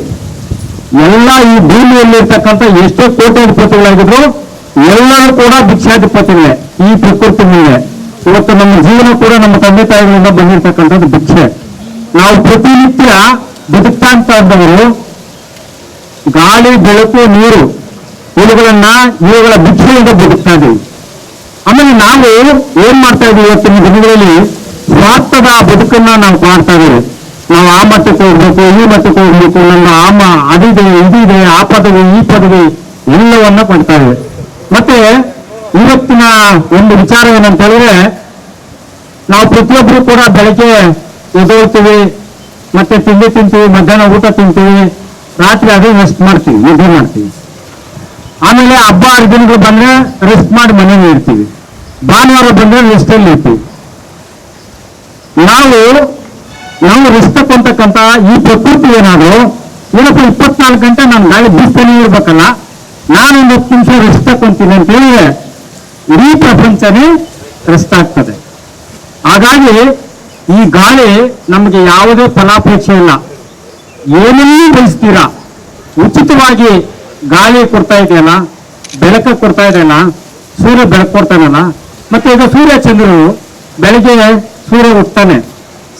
ಎಲ್ಲ ಈ ಭೂಮಿಯಲ್ಲಿರ್ತಕ್ಕಂಥ ಎಷ್ಟೋ ಕೋಟ್ಯಾಧಿಪತಿಗಳಾಗಿದ್ರು ಎಲ್ಲರೂ ಕೂಡ ಭಿಕ್ಷಾಧಿಪತಿಗಳೇ ಈ ಪ್ರಕೃತಿ ಮೇಲೆ ಇವತ್ತು ನಮ್ಮ ಜೀವನ ಕೂಡ ನಮ್ಮ ತಂದೆ ತಾಯಿಗಳಿಂದ ಬಂದಿರತಕ್ಕಂಥದ್ದು ಭಿಕ್ಷೆ. ನಾವು ಪ್ರತಿನಿತ್ಯ ಬದುಕ್ತಾ ಅಂತ ಇದ್ದವರು ಗಾಳಿ, ಬೆಳಕು, ನೀರು ಇವುಗಳನ್ನ ಇವುಗಳ ಬುದ್ಧಿಯಿಂದ ಬದುಕ್ತಾ ಇದ್ದೀವಿ. ಆಮೇಲೆ ನಾವು ಏನ್ ಮಾಡ್ತಾ ಇದೀವಿ ಇವತ್ತಿನ ದಿನಗಳಲ್ಲಿ? ಸ್ವಾರ್ಥದ ಬದುಕನ್ನ ನಾವು ಮಾಡ್ತಾ ಇದೀವಿ ನಾವು ಆ ಮಟ್ಟಕ್ಕೆ ಹೋಗ್ಬೇಕು, ಈ ಮಟ್ಟಕ್ಕೆ ಹೋಗ್ಬೇಕು ನನ್ನ ಆಮ ಅದಿದೆ, ಇದಿದೆ ಆ ಪದವಿ ಈ ಪದವಿ ಎಲ್ಲವನ್ನ ಪಡ್ತಾ ಇದೆ ಮತ್ತೆ ಇವತ್ತಿನ ಒಂದು ವಿಚಾರ ಏನಂತ ಹೇಳಿದ್ರೆ, ನಾವು ಪ್ರತಿಯೊಬ್ಬರು ಕೂಡ ಬೆಳಗ್ಗೆ ಎದ್ದೇಳ್ತೀವಿ, ಮತ್ತೆ ತಿಂಡಿ ತಿಂತೀವಿ, ಮಧ್ಯಾಹ್ನ ಊಟ ತಿಂತೀವಿ ರಾತ್ರಿ ಅದೇ ರೆಸ್ಟ್ ಮಾಡ್ತೀವಿ, ನಿದ್ದೆ ಮಾಡ್ತೀವಿ. ಆಮೇಲೆ ಹಬ್ಬ ಹರಿದಿನಗಳು ಬಂದ್ರೆ ರೆಸ್ಟ್ ಮಾಡಿ ಮನೇಲಿ ಇರ್ತೀವಿ. ಭಾನುವಾರ ಬಂದ್ರೆ ರೆಸ್ಟ್ ಅಲ್ಲಿ ಇರ್ತೀವಿ. ನಾವು ನಾವು ರೆಸ್ಟ್ ತಗೊಂತಕ್ಕಂತ ಈ ಪ್ರಕೃತಿ ಏನಾದ್ರು ಏನಪ್ಪ ಇಪ್ಪತ್ನಾಲ್ಕು ಗಂಟೆ ನಾನು ಗಾಳಿ ಬೀಸ್ತಾನೆ ಇರ್ಬೇಕಲ್ಲ, ನಾನೊಂದು ಹತ್ತು ನಿಮಿಷ ರೆಸ್ಟ್ ತಗೊಂತೀನಿ ಅಂತ ಹೇಳಿದ್ರೆ ಇಡೀ ಪ್ರಪಂಚನೇ ರೆಸ್ಟ್ ಆಗ್ತದೆ. ಹಾಗಾಗಿ ಈ ಗಾಳಿ ನಮಗೆ ಯಾವುದೇ ಫಲಾಪೇಕ್ಷೆ ಇಲ್ಲ. ಏನನ್ನೂ ಬಯಸ್ತೀರಾ ಉಚಿತವಾಗಿ ಗಾಳಿ ಕೊಡ್ತಾ ಇದೆಯಲ್ಲ, ಬೆಳಕ ಕೊಡ್ತಾ ಇದೆಯಲ್ಲ, ಸೂರ್ಯ ಬೆಳಕು ಕೊಡ್ತಾನಲ್ಲ ಮತ್ತೆ ಈಗ ಸೂರ್ಯ ಚಂದ್ರರು ಬೆಳಗ್ಗೆ ಸೂರ್ಯ ಹುಟ್ತಾನೆ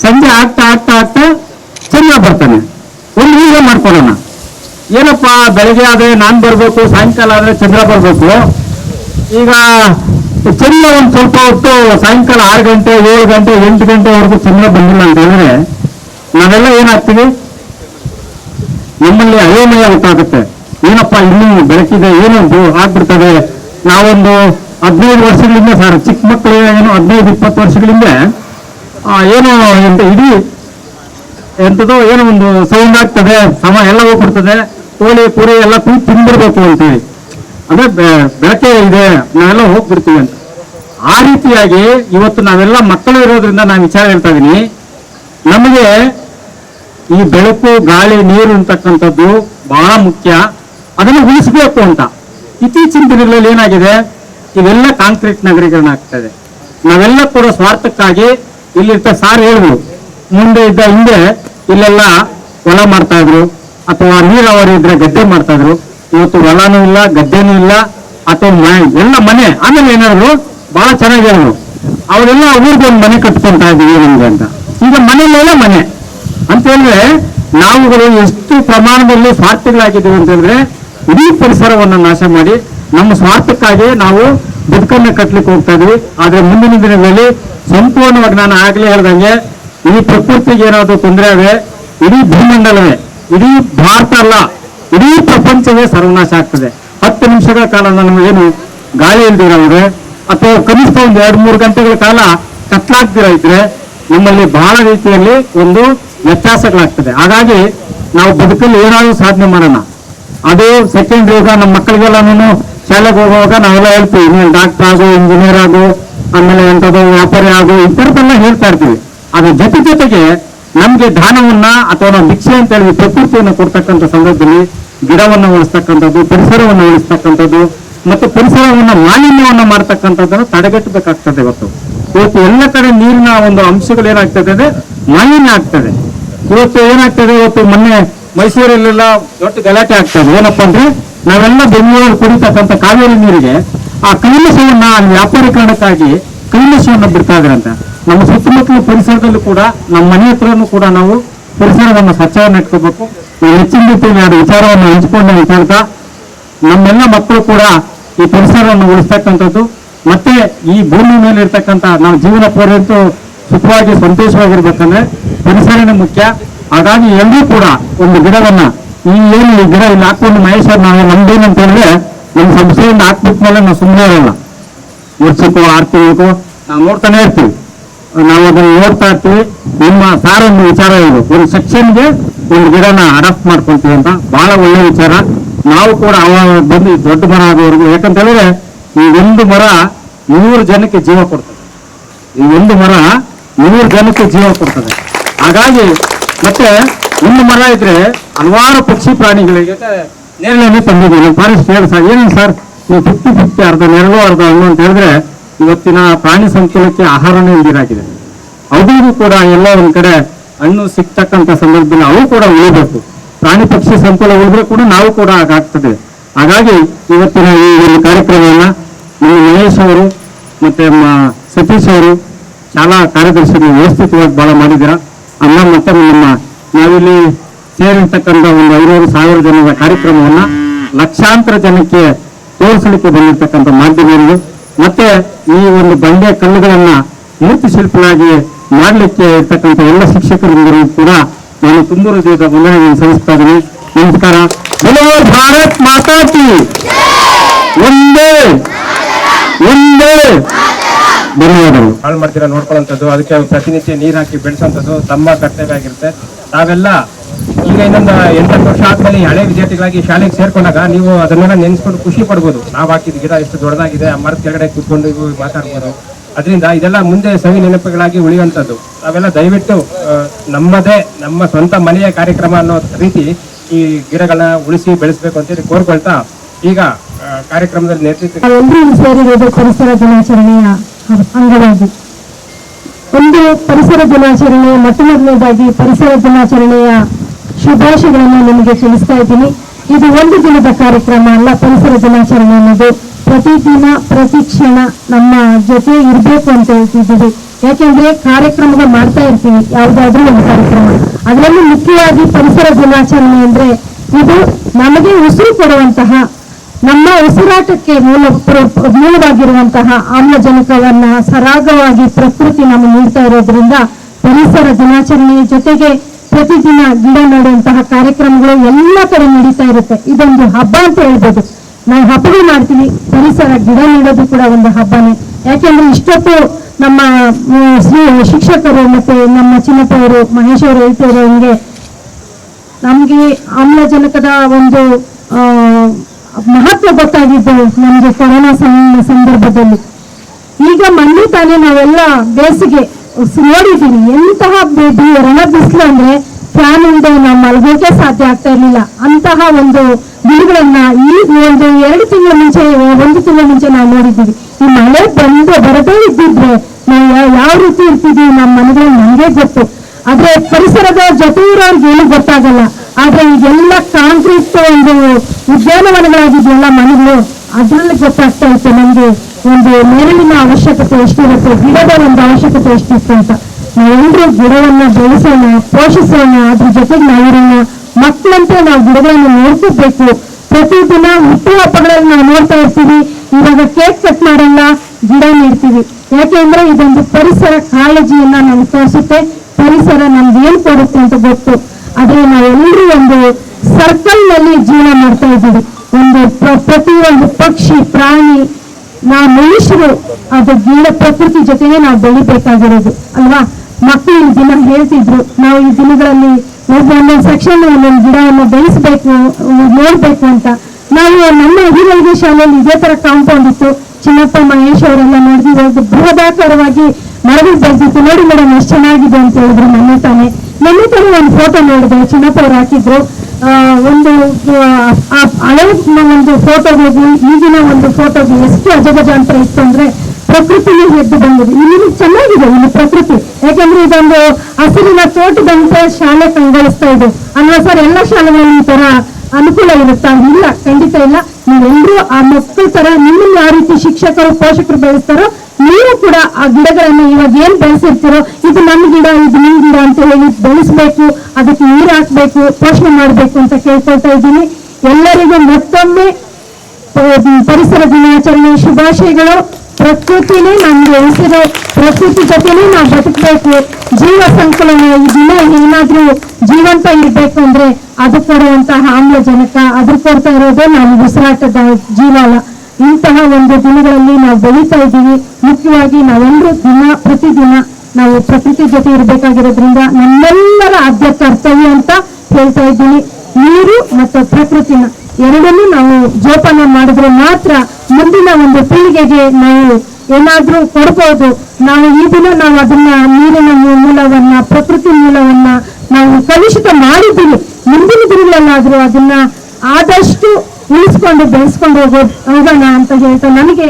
ಸಂಜೆ ಆಗ್ತಾ ಆಗ್ತಾ ಆಗ್ತಾ ಚಂದ್ರ ಬರ್ತಾನೆ. ಒಂದು ಹೀಗೆ ಮಾಡ್ಕೊಳ್ಳೋಣ. ಏನಪ್ಪ, ಬೆಳಗ್ಗೆ ಆದ್ರೆ ನಾನ್ ಬರ್ಬೇಕು, ಸಾಯಂಕಾಲ ಆದ್ರೆ ಚಂದ್ರ ಬರ್ಬೇಕು? ಈಗ ಚಂದ್ರ ಒಂದು ಸ್ವಲ್ಪ ಹೊತ್ತು ಸಾಯಂಕಾಲ ಆರು ಗಂಟೆ ಏಳು ಗಂಟೆ ಎಂಟು ಗಂಟೆವರೆಗೂ ಚಂದ್ರ ಬಂದಿಲ್ಲ ಅಂತ ಹೇಳಿದ್ರೆ ನಾವೆಲ್ಲ ಏನಾಗ್ತೀವಿ ನಮ್ಮಲ್ಲಿ ಅಯೋಮಯ ಉಂಟಾಗುತ್ತೆ. ಏನಪ್ಪ ಇಲ್ಲಿ ಬೆಳಕಿದೆ ಏನೊಂದು ಆಗ್ಬಿಡ್ತದೆ? ನಾವೊಂದು ಹದಿನೈದು ವರ್ಷಗಳಿಂದ ಸರ್, ಚಿಕ್ಕ ಮಕ್ಕಳು ಏನು ಹದಿನೈದು, ಇಪ್ಪತ್ತು ವರ್ಷಗಳಿಂದ ಏನೋ ಎಂತ ಇಡೀ ಎಂಥದೋ ಏನೋ ಒಂದು ಸೌಂಡ್ ಆಗ್ತದೆ, ಸಮ ಎಲ್ಲ ಹೋಗ್ಬಿಡ್ತದೆ ಕೋಳಿ, ಕುರಿ ಎಲ್ಲ ಕೂ ತಿಂದಿರ್ಬೇಕು ಅಂತೀವಿ ಅಂದ್ರೆ ಬೆಳಕೆ ಇದೆ, ನಾವೆಲ್ಲ ಹೋಗ್ಬಿಡ್ತೀವಿ ಅಂತ. ಆ ರೀತಿಯಾಗಿ ಇವತ್ತು ನಾವೆಲ್ಲ ಮಕ್ಕಳು ಇರೋದ್ರಿಂದ ನಾನು ವಿಚಾರ ಹೇಳ್ತಾ ಇದ್ದೀನಿ ನಮಗೆ ಈ ಬೆಳಕು, ಗಾಳಿ, ನೀರು ಅಂತಕ್ಕಂಥದ್ದು ಬಹಳ ಮುಖ್ಯ. ಅದನ್ನು ಉಳಿಸ್ಬೇಕು ಅಂತ. ಇತ್ತೀಚಿನ ದಿನಗಳಲ್ಲಿ ಏನಾಗಿದೆ? ಇವೆಲ್ಲ ಕಾಂಕ್ರೀಟ್ ನಗರೀಕರಣ ಆಗ್ತದೆ. ನಾವೆಲ್ಲ ಕೂಡ ಸ್ವಾರ್ಥಕ್ಕಾಗಿ ಇಲ್ಲಿರ್ತ ಸಾರ್ ಹೇಳಿದ್ರು ಮುಂದೆ ಇದ್ದ ಹಿಂದೆ ಇಲ್ಲೆಲ್ಲ ಹೊಲ ಮಾಡ್ತಾ ಇದ್ರು ಅಥವಾ ನೀರಾವರಿ ಇದ್ರೆ ಗದ್ದೆ ಮಾಡ್ತಾ ಇದ್ರು ಇವತ್ತು ಹೊಲನೂ ಇಲ್ಲ, ಗದ್ದೆನೂ ಇಲ್ಲ, ಅಥವಾ ಎಲ್ಲ ಮನೆ. ಆಮೇಲೆ ಏನಾದ್ರು? ಬಹಳ ಚೆನ್ನಾಗಿ ಅವರೆಲ್ಲ ಊರಿಗೆ ಒಂದು ಮನೆ ಕಟ್ಕೊಂತ ಇದೀವಿ ನಮ್ಗೆ ಅಂತ. ಈಗ ಮನೆಯಲ್ಲೆಲ್ಲ ಮನೆ. ಅಂತ ಹೇಳಿದ್ರೆ ನಾವುಗಳು ಎಷ್ಟು ಪ್ರಮಾಣದಲ್ಲಿ ಸ್ವಾರ್ಥಿಗಳಾಗಿದ್ದೀವಿ ಅಂತ ಹೇಳಿದ್ರೆ ಇಡೀ ಪರಿಸರವನ್ನು ನಾಶ ಮಾಡಿ ನಮ್ಮ ಸ್ವಾರ್ಥಕ್ಕಾಗಿ ನಾವು ಬದುಕನ್ನ ಕಟ್ಟಲಿಕ್ಕೆ ಹೋಗ್ತಾ ಇದ್ವಿ. ಆದ್ರೆ ಮುಂದಿನ ದಿನಗಳಲ್ಲಿ ಸಂಪೂರ್ಣವಾಗಿ ನಾನು ಆಗ್ಲೇ ಹೇಳ್ದಂಗೆ ಈ ಪ್ರಕೃತಿಗೆ ಏನಾದರೂ ತೊಂದರೆ ಆದ್ರೆ ಇಡೀ ಭೂಮಂಡಲವೇ, ಇಡೀ ಭಾರತ ಅಲ್ಲ, ಇಡೀ ಪ್ರಪಂಚವೇ ಸರ್ವನಾಶ ಆಗ್ತದೆ. ಹತ್ತು ನಿಮಿಷಗಳ ಕಾಲ ನಮಗೇನು ಗಾಳಿ ಇಲ್ದಿರೋದ್ರೆ ಅಥವಾ ಕನಿಷ್ಠ ಒಂದು ಎರಡು ಮೂರು ಗಂಟೆಗಳ ಕಾಲ ಕತ್ಲಾಗ್ದಿರ ಇದ್ರೆ ನಮ್ಮಲ್ಲಿ ಬಹಳ ರೀತಿಯಲ್ಲಿ ಒಂದು ವ್ಯತ್ಯಾಸಗಳಾಗ್ತದೆ. ಹಾಗಾಗಿ ನಾವು ಬದುಕಲ್ಲಿ ಏನಾದರೂ ಸಾಧನೆ ಮಾಡೋಣ. ಅದು ಸೆಕೆಂಡ್ ಯೋಗ ನಮ್ಮ ಮಕ್ಕಳಿಗೆಲ್ಲನೂ ಶಾಲೆಗೆ ಹೋಗುವಾಗ ನಾವೆಲ್ಲ ಹೇಳ್ತೀವಿ. ನೀನು ಡಾಕ್ಟರ್ ಆಗು ಇಂಜಿನಿಯರ್ ಆಗು, ಆಮೇಲೆ ಎಂಥದ್ದು ವ್ಯಾಪಾರಿ ಆಗು ಇಂಥದ್ದೆಲ್ಲ ಹೇಳ್ತಾ ಇರ್ತೀವಿ. ಅದ್ರ ಜೊತೆ ಜೊತೆಗೆ ನಮಗೆ ದಾನವನ್ನ ಅಥವಾ ನಾವು ಭಿಕ್ಷೆ ಅಂತ ಹೇಳಿ ಪ್ರಕೃತಿಯನ್ನು ಕೊಡ್ತಕ್ಕಂಥ ಸಂದರ್ಭದಲ್ಲಿ ಗಿಡವನ್ನು ಉಳಿಸ್ತಕ್ಕಂಥದ್ದು, ಪರಿಸರವನ್ನು ಉಳಿಸ್ತಕ್ಕಂಥದ್ದು, ಮತ್ತು ಪರಿಸರವನ್ನು ಮಾಲಿನ್ಯವನ್ನು ಮಾಡ್ತಕ್ಕಂಥದ್ದನ್ನು ತಡೆಗಟ್ಟಬೇಕಾಗ್ತದೆ ಇವತ್ತು. ಇವತ್ತು ಎಲ್ಲ ಕಡೆ ನೀರಿನ ಒಂದು ಅಂಶಗಳು ಏನಾಗ್ತದೆ ಅಂದ್ರೆ ಮಾಲಿನ್ಯ ಆಗ್ತದೆ. ಇವತ್ತು ಏನಾಗ್ತದೆ, ಇವತ್ತು ಮೊನ್ನೆ ಮೈಸೂರಲ್ಲೆಲ್ಲ ದೊಡ್ಡ ಗಲಾಟೆ ಆಗ್ತದೆ. ಏನಪ್ಪ ಅಂದ್ರೆ ನಾವೆಲ್ಲ ಬೆಂಗಳೂರು ಕುಡಿತಕ್ಕಂಥ ಕಾವೇರಿ ನೀರಿಗೆ ಆ ಕೈಲಸವನ್ನ ವ್ಯಾಪಾರೀಕರಣಕ್ಕಾಗಿ ಕೈಲಸವನ್ನ ಬಿಡ್ತಾ ಇದ್ರಂತ ನಮ್ಮ ಸುತ್ತಮುತ್ತಲ ಪರಿಸರದಲ್ಲೂ ಕೂಡ, ನಮ್ಮ ಮನೆ ಹತ್ರನೂ ಕೂಡ ನಾವು ಪರಿಸರವನ್ನು ಸ್ವಚ್ಛವನ್ನು ಇಟ್ಕೋಬೇಕು. ಹೆಚ್ಚಿನ ರೀತಿಯಲ್ಲಿ ವಿಚಾರವನ್ನು ಹಂಚಿಕೊಂಡು ಹೇಳ್ತಾ ನಮ್ಮೆಲ್ಲ ಮಕ್ಕಳು ಕೂಡ ಈ ಪರಿಸರವನ್ನು ಉಳಿಸ್ತಕ್ಕಂಥದ್ದು. ಮತ್ತೆ ಈ ಭೂಮಿ ಮೇಲೆ ಇರ್ತಕ್ಕಂಥ ನಾವು ಜೀವನ ಪೂರ್ವಂತೂ ಸುಖವಾಗಿ ಸಂತೋಷವಾಗಿರ್ಬೇಕಂದ್ರೆ ಪರಿಸರನೇ ಮುಖ್ಯ. ಹಾಗಾಗಿ ಎಲ್ಲರೂ ಕೂಡ ಒಂದು ಗಿಡವನ್ನ ಈ ಏನು ಈ ಗಿಡ ಇಲ್ಲಿ ಹಾಕೊಂಡು ಮಹೇಶ್ ನಾವು ಅಂತ ಹೇಳಿದ್ರೆ ನಮ್ಮ ಸಂಸ್ಥೆಯಿಂದ ಹಾಕ್ಬಿಟ್ಮೇಲೆ ನಾವು ಸುಮ್ಮನೆ ಇರಲ್ಲ. ವರ್ಷಕ್ಕೂ ಆರು ತಿಂಗಳಿಗೂ ನಾವು ನೋಡ್ತಾನೆ ಇರ್ತೀವಿ. ನಾವು ಅದನ್ನ ನೋಡ್ತಾ ಇರ್ತೀವಿ. ನಿಮ್ಮ ಸಾರ್ ಒಂದು ವಿಚಾರ ಇದು. ಒಂದು ಸೆಕ್ಷನ್ಗೆ ಒಂದು ಗಿಡನ ಅಡಾಪ್ಟ್ ಮಾಡ್ಕೊಂತೀವಿ ಅಂತ ಬಹಳ ಒಳ್ಳೆ ವಿಚಾರ. ನಾವು ಕೂಡ ಅವ ಬಂದು ದೊಡ್ಡ ಮರ ಆಗೋವರೆಗೂ ಯಾಕಂತ ಹೇಳಿದ್ರೆ ಈ ಒಂದು ಮರ ನೂರು ಜನಕ್ಕೆ ಜೀವ ಕೊಡ್ತದೆ. ಈ ಒಂದು ಮರ ನೂರು ಜನಕ್ಕೆ ಜೀವ ಕೊಡ್ತದೆ. ಹಾಗಾಗಿ ಮತ್ತೆ ಒಂದು ಮರ ಇದ್ರೆ ಹಲವಾರು ಪಕ್ಷಿ ಪ್ರಾಣಿಗಳಿಗೆ ನೇರಳೆ ತಂದಿದ್ದೀವಿ ಫಾರೆಸ್ಟ್ ಸರ್, ಏನೇನು ಸರ್? ನೀವು ಫಿಫ್ಟಿ ಫಿಫ್ಟಿ ಅರ್ಧ ನೆರಳು, ಅರ್ಧ ಹಣ್ಣು ಅಂತ ಹೇಳಿದ್ರೆ ಇವತ್ತಿನ ಪ್ರಾಣಿ ಸಂಕುಲಕ್ಕೆ ಆಹಾರನೇ ನೀರಾಗಿದೆ ಅವುಗಳಿಗೂ ಕೂಡ ಎಲ್ಲ ಒಂದ್ ಕಡೆ ಹಣ್ಣು ಸಿಗ್ತಕ್ಕಂಥ ಸಂದರ್ಭದಲ್ಲಿ ಅವು ಕೂಡ ಉಳಿಬೇಕು. ಪ್ರಾಣಿ ಪಕ್ಷಿ ಸಂಕುಲ ಉಳಿದ್ರೆ ಕೂಡ ನಾವು ಕೂಡ ಹಾಗಾಗ್ತದೆ. ಹಾಗಾಗಿ ಇವತ್ತಿನ ಈ ಒಂದು ಕಾರ್ಯಕ್ರಮವನ್ನ ನಮ್ಮ ಮಹೇಶ್ ಅವರು ಮತ್ತೆ ಸತೀಶ್ ಅವರು ಶಾಲಾ ಕಾರ್ಯದರ್ಶಿಗಳು ವ್ಯವಸ್ಥಿತವಾಗಿ ಬಹಳ ಮಾಡಿದ್ದೀರಾ? ಅಲ್ಲ ಮತ್ತೆ ನಮ್ಮ ನಾವಿಲ್ಲಿ ಸೇರಿರ್ತಕ್ಕಂಥ ಒಂದು ಐನೂರು ಸಾವಿರ ಜನರ ಕಾರ್ಯಕ್ರಮವನ್ನ ಲಕ್ಷಾಂತರ ಜನಕ್ಕೆ ತೋರಿಸಲಿಕ್ಕೆ ಬಂದಿರತಕ್ಕಂಥ ಮಾಧ್ಯಮಗಳು ಮತ್ತೆ ಈ ಒಂದು ಬಂಡೆ ಕಲ್ಲುಗಳನ್ನು ಮೂರ್ತಿ ಶಿಲ್ಪನಾಗಿ ಮಾಡಲಿಕ್ಕೆ ಇರ್ತಕ್ಕಂಥ ಎಲ್ಲ ಶಿಕ್ಷಕರಿಂದ ಕೂಡ ನಾನು ತುಂಬ ಹೃದಯದ ವಂದನೆಗಳನ್ನು ಸಲ್ಲಿಸ್ತಾ ಇದ್ದೀನಿ. ನಮಸ್ಕಾರ. ಹಲೋ ಭಾರತ್ ಕಿ. ಒಂದೇ. ಒಂದೇ. ಧನ್ಯವಾದಗಳು. ಹಾಳು ಮಾಡ್ತೀರಾ ನೋಡ್ಕೊಳ್ಳೋಂಥದ್ದು ಅದಕ್ಕೆ ಪ್ರತಿನಿತ್ಯ ನೀರು ಹಾಕಿ ಬೆಳೆಸೋಂಥದ್ದು ತಮ್ಮ ಕರ್ತವ್ಯ ಆಗಿರುತ್ತೆ. ತಾವೆಲ್ಲ ಈಗ ಇನ್ನೊಂದು ಎಂಟತ್ತು ವರ್ಷ ಆದ್ಮೇಲೆ ಹಳೆ ವಿದ್ಯಾರ್ಥಿಗಳಾಗಿ ಶಾಲೆಗೆ ಸೇರ್ಕೊಂಡಾಗ ನೀವು ಅದನ್ನೆಲ್ಲ ನೆನೆಸ್ಕೊಂಡು ಖುಷಿ ಪಡ್ಬೋದು. ನಾವು ಹಾಕಿದ ಗಿಡ ಎಷ್ಟು ದೊಡ್ಡದಾಗಿದೆ, ಆ ಮರದ ಕೆಳಗಡೆ ಕೂತ್ಕೊಂಡು ಮಾತಾಡ್ಬೋದು. ಅದರಿಂದ ಇದೆಲ್ಲ ಮುಂದೆ ಸವಿ ನೆನಪುಗಳಾಗಿ ಉಳಿಯುವಂಥದ್ದು. ನಾವೆಲ್ಲ ದಯವಿಟ್ಟು ನಮ್ಮದೇ ನಮ್ಮ ಸ್ವಂತ ಮನೆಯ ಕಾರ್ಯಕ್ರಮ ಅನ್ನೋ ರೀತಿ ಈ ಗಿಡಗಳನ್ನ ಉಳಿಸಿ ಬೆಳೆಸಬೇಕು ಅಂತೇಳಿ ಕೋರ್ಕೊಳ್ತಾ ಈಗ ಕಾರ್ಯಕ್ರಮದಲ್ಲಿ ನೇತೃತ್ವ ಸೇರಿರುವುದು ಪರಿಸರ ದಿನಾಚರಣೆಯ ಅಂಗವಾಗಿ. ಒಂದು ಪರಿಸರ ದಿನಾಚರಣೆಯ ಮೊಟ್ಟ ಮೊದಲನೇದಾಗಿ ಪರಿಸರ ದಿನಾಚರಣೆಯ ಶುಭಾಶಯಗಳನ್ನು ನಿಮಗೆ ತಿಳಿಸ್ತಾ ಇದ್ದೀನಿ. ಇದು ಒಂದು ದಿನದ ಕಾರ್ಯಕ್ರಮ ಅಲ್ಲ, ಪರಿಸರ ದಿನಾಚರಣೆ ಅನ್ನೋದು. ಪ್ರತಿದಿನ ಪ್ರತಿ ಕ್ಷಣ ನಮ್ಮ ಜೊತೆ ಇರಬೇಕು ಅಂತ ಹೇಳ್ತಿದ್ದೀವಿ. ಯಾಕೆಂದ್ರೆ ಕಾರ್ಯಕ್ರಮಗಳು ಮಾಡ್ತಾ ಇರ್ತೀವಿ, ಯಾವುದಾದ್ರೂ ಒಂದು ಕಾರ್ಯಕ್ರಮ. ಅದರಲ್ಲಿ ಮುಖ್ಯವಾಗಿ ಪರಿಸರ ದಿನಾಚರಣೆ ಅಂದ್ರೆ ಇದು ನಮಗೆ ಉಸಿರು ಕೊಡುವಂತಹ, ನಮ್ಮ ಉಸಿರಾಟಕ್ಕೆ ಮೂಲ ಮೂಲವಾಗಿರುವಂತಹ ಆಮ್ಲಜನಕವನ್ನ ಸರಾಗವಾಗಿ ಪ್ರಕೃತಿ ನಮಗೆ ನೀಡ್ತಾ ಇರೋದ್ರಿಂದ ಪರಿಸರ ದಿನಾಚರಣೆಯ ಜೊತೆಗೆ ಪ್ರತಿದಿನ ಗಿಡ ನೆಡುವಂತಹ ಕಾರ್ಯಕ್ರಮಗಳು ಎಲ್ಲ ಕಡೆ ನಡೀತಾ ಇರುತ್ತೆ. ಇದೊಂದು ಹಬ್ಬ ಅಂತ ಹೇಳ್ಬೋದು. ನಾವು ಹಬ್ಬಗಳು ಮಾಡ್ತೀವಿ. ಪರಿಸರ ಗಿಡ ನೆಡೋದು ಕೂಡ ಒಂದು ಹಬ್ಬನೇ. ಯಾಕೆಂದ್ರೆ ಇಷ್ಟೊತ್ತು ನಮ್ಮ ಶ್ರೀ- ಶಿಕ್ಷಕರು ಮತ್ತು ನಮ್ಮ ಚಿನ್ನಪ್ಪ ಅವರು ಮಹೇಶ್ ಅವರು ಹೇಳ್ತಿರೋ ಹಂಗೆ ನಮ್ಗೆ ಆಮ್ಲಜನಕದ ಒಂದು ಮಹತ್ವ ಗೊತ್ತಾಗಿದ್ದು ನಮಗೆ ಕೊರೋನಾ ಸಂದರ್ಭದಲ್ಲಿ. ಈಗ ಮೊನ್ನೆ ತಾನೇ ನಾವೆಲ್ಲ ಬೇಸಿಗೆ ನೋಡಿದೀವಿ ಎಂತಹ ರಣ ಬಿಸಿಲು ಅಂದ್ರೆ ಫ್ಯಾನ್ ಒಂದು ನಾವು ಮಲಗೋಕೆ ಸಾಧ್ಯ ಆಗ್ತಾ ಇರಲಿಲ್ಲ. ಅಂತಹ ಒಂದು ಗಿಡಗಳನ್ನ ಈ ಒಂದು ಎರಡು ತಿಂಗಳ ಮುಂಚೆ, ಒಂದು ತಿಂಗಳ ಮುಂಚೆ ನಾವು ನೋಡಿದ್ದೀವಿ. ಈ ಮಳೆ ಬಂದು ಬರದೇ ಇದ್ದಿದ್ರೆ ನಾವು ಯಾವ ರೀತಿ ಇರ್ತಿದೀವಿ ನಮ್ಮ ಮನೆಗಳು ನಮಗೆ ಗೊತ್ತು. ಆದ್ರೆ ಪರಿಸರದ ಜೊತೆ ಇರೋರ್ಗೆ ಏನು ಗೊತ್ತಾಗಲ್ಲ. ಆದ್ರೆ ಈಗೆಲ್ಲ ಕಾಂಕ್ರೀಟ್ ಒಂದು ಉದ್ಯಾನವನಗಳಾಗಿದೆಯಲ್ಲ ಮನೆಗಳು, ಅದ್ರಲ್ಲಿ ಗೊತ್ತಾಗ್ತಾ ಇತ್ತು ನಮ್ಗೆ ಒಂದು ನೆರಳಿನ ಅವಶ್ಯಕತೆ ಎಷ್ಟಿರುತ್ತೆ ಗಿಡದ ಒಂದು ಅವಶ್ಯಕತೆ ಎಷ್ಟಿತ್ತು ಅಂತ. ನಾವೆಲ್ಲರೂ ಗಿಡವನ್ನ ಬೆಳೆಸೋಣ, ಪೋಷಿಸೋಣ, ಅದ್ರ ಜೊತೆಗೆ ನಾವಿರೋಣ. ಮಕ್ಕಳಂತೆ ನಾವು ಗಿಡಗಳನ್ನು ನೋಡ್ಕೋಬೇಕು ಹುಟ್ಟು ಹಬ್ಬಗಳಲ್ಲಿ ನಾವು ನೋಡ್ತಾ ಇರ್ತೀವಿ. ಇವಾಗ ಕೇಕ್ ಕಟ್ ಮಾಡಲ್ಲ, ಗಿಡ ನೀಡ್ತೀವಿ. ಯಾಕೆಂದ್ರೆ ಇದೊಂದು ಪರಿಸರ ಕಾಳಜಿಯನ್ನ ನಮ್ಗೆ ತೋರಿಸುತ್ತೆ. ಪರಿಸರ ನಮ್ಗೆ ಏನ್ ಕೊಡುತ್ತೆ ಅಂತ ಗೊತ್ತು. ಆದ್ರೆ ನಾವೆಲ್ಲರೂ ಒಂದು ಸರ್ಕಲ್ನಲ್ಲಿ ಜೀವನ ಮಾಡ್ತಾ ಇದ್ದೀವಿ. ಒಂದು ಪ್ರತಿಯೊಂದು ಪ್ರತಿ ಪಕ್ಷಿ, ಪ್ರಾಣಿ, ನಾವು ಮನುಷ್ಯರು, ಅದು ಗಿಡ ಪ್ರಕೃತಿ ಜೊತೆಗೆ ನಾವು ಬೆಳಿಬೇಕಾಗಿರೋದು. ಅಲ್ವಾ? ದಿನ ಹೇಳ್ತಿದ್ರು. ನಾವು ಈ ದಿನಗಳಲ್ಲಿ ಒಂದೊಂದು ಸೆಕ್ಷನ್ ಒಂದೊಂದು ಗಿಡವನ್ನು ಬೆಳೆಸಬೇಕು, ನೋಡ್ಬೇಕು ಅಂತ. ನಾವು ನಮ್ಮ ಅಭಿವೃದ್ಧಿ ಶಾಲೆಯಲ್ಲಿ ಇದೇ ತರ ಕಾಂಪೌಂಡ್ ಇತ್ತು. ಚಿನ್ನಪ್ಪ ಮಹೇಶ್ ಅವರೆಲ್ಲ ನೋಡಿದ್ರು ಬೃಹದಾಕಾರವಾಗಿ ಮರಗಳು ಬೆಳೆದಿತ್ತು. ನೋಡಿ ಮೇಡಮ್ ಎಷ್ಟು ಚೆನ್ನಾಗಿದೆ ಅಂತ ಹೇಳಿದ್ರು ನನ್ನ ತಾನೆ. ಮೊನ್ನೆ ತಾನೇ ಒಂದು ಫೋಟೋ ನೋಡಿದೆ. ಚಿನ್ನಪ್ಪ ಅವ್ರು ಹಾಕಿದ್ರು. ಒಂದು ಹಳೆ ಒಂದು ಫೋಟೋಗಳಿಗೂ ಈಗಿನ ಒಂದು ಫೋಟೋಗೆ ಎಷ್ಟು ಅಜಗಜಾಂತರ ಇತ್ತು ಅಂದ್ರೆ ಪ್ರಕೃತಿನೇ ಎದ್ದು ಬಂದಿದೆ. ಇಲ್ಲಿ ಚೆನ್ನಾಗಿದೆ ಇಲ್ಲಿ ಪ್ರಕೃತಿ. ಯಾಕಂದ್ರೆ ಇದೊಂದು ಹಸಿರಿನ ತೋಟದಂತೆ ಶಾಲೆ ಕಂಗೊಳಿಸ್ತಾ ಇದೆ. ಅಲ್ವಾ ಸರ್? ಎಲ್ಲ ಶಾಲೆಗಳಲ್ಲಿ ಈ ತರ ಅನುಕೂಲ ಇರುತ್ತಾ? ಇಲ್ಲ, ಖಂಡಿತ ಇಲ್ಲ. ನೀವೆಲ್ಲರೂ ಆ ಮಕ್ಕಳ ತರ ನಿಮ್ಮನ್ನು ಯಾವ ರೀತಿ ಶಿಕ್ಷಕರು, ಪೋಷಕರು ಬೆಳೆಸ್ತಾರೋ, ನೀವು ಕೂಡ ಆ ಗಿಡಗಳನ್ನು ಇವಾಗ ಏನ್ ಬೆಳೆಸಿರ್ತೀರೋ, ಇದು ನನ್ನ ಗಿಡ, ಇದು ನಿಮ್ ಗಿಡ ಅಂತ ಹೇಳಿ ಬೆಳೆಸ್ಬೇಕು, ಅದಕ್ಕೆ ನೀರು ಹಾಕ್ಬೇಕು, ಪೋಷಣೆ ಮಾಡ್ಬೇಕು ಅಂತ ಕೇಳ್ಕೊಳ್ತಾ ಇದ್ದೀನಿ. ಎಲ್ಲರಿಗೂ ಮತ್ತೊಮ್ಮೆ ಪರಿಸರ ದಿನಾಚರಣೆ ಶುಭಾಶಯಗಳು. ಪ್ರಕೃತಿನೇ ನಮ್ಗೆ ಉಳಿಸಿರೋ ಪ್ರಕೃತಿ ಜೊತೆನೇ ನಾವು ಬದುಕಬೇಕು. ಜೀವ ಸಂಕಲನ ಈ ದಿನ ಏನಾದ್ರೂ ಜೀವಂತ ಇರ್ಬೇಕು ಅಂದ್ರೆ ಅದು ಕೊಡುವಂತಹ ಆಮ್ಲಜನಕ, ಅದ್ರ ಕೊಡ್ತಾ ಇರೋದೇ ನಾವು ಉಸಿರಾಟದ ಜೀವನ ಇಂತಹ ಒಂದು ದಿನಗಳಲ್ಲಿ ನಾವು ಬೆಳೀತಾ ಇದ್ದೀವಿ. ಮುಖ್ಯವಾಗಿ ನಾವೆಲ್ಲರೂ ದಿನ ಪ್ರತಿದಿನ ನಾವು ಪ್ರಕೃತಿ ಜೊತೆ ಇರಬೇಕಾಗಿರೋದ್ರಿಂದ ನಮ್ಮೆಲ್ಲರ ಆದ್ಯ ಕರ್ತವ್ಯ ಅಂತ ಹೇಳ್ತಾ ಇದ್ದೀನಿ. ನೀರು ಮತ್ತು ಪ್ರಕೃತಿನ. ಎರಡನ್ನೂ ನಾವು ಜೋಪಾನ ಮಾಡಿದ್ರೆ ಮಾತ್ರ ಮುಂದಿನ ಒಂದು ಪೀಳಿಗೆಗೆ ನಾವು ಏನಾದ್ರೂ ಕೊಡ್ಬೋದು. ನಾವು ಈ ದಿನ ನಾವು ಅದನ್ನ ನೀರಿನ ಮೂಲವನ್ನ, ಪ್ರಕೃತಿ ಮೂಲವನ್ನ ನಾವು ಕಲುಷಿತ ಮಾಡಿದ್ದೀವಿ. ಮುಂದಿನ ದಿನಗಳಲ್ಲಾದ್ರೂ ಅದನ್ನ ಆದಷ್ಟು ಉಳಿಸ್ಕೊಂಡು ಬೆಳೆಸ್ಕೊಂಡು ಹೋಗೋ ಹೋಗೋಣ ಅಂತ ಹೇಳ್ತಾ ನನಗೆ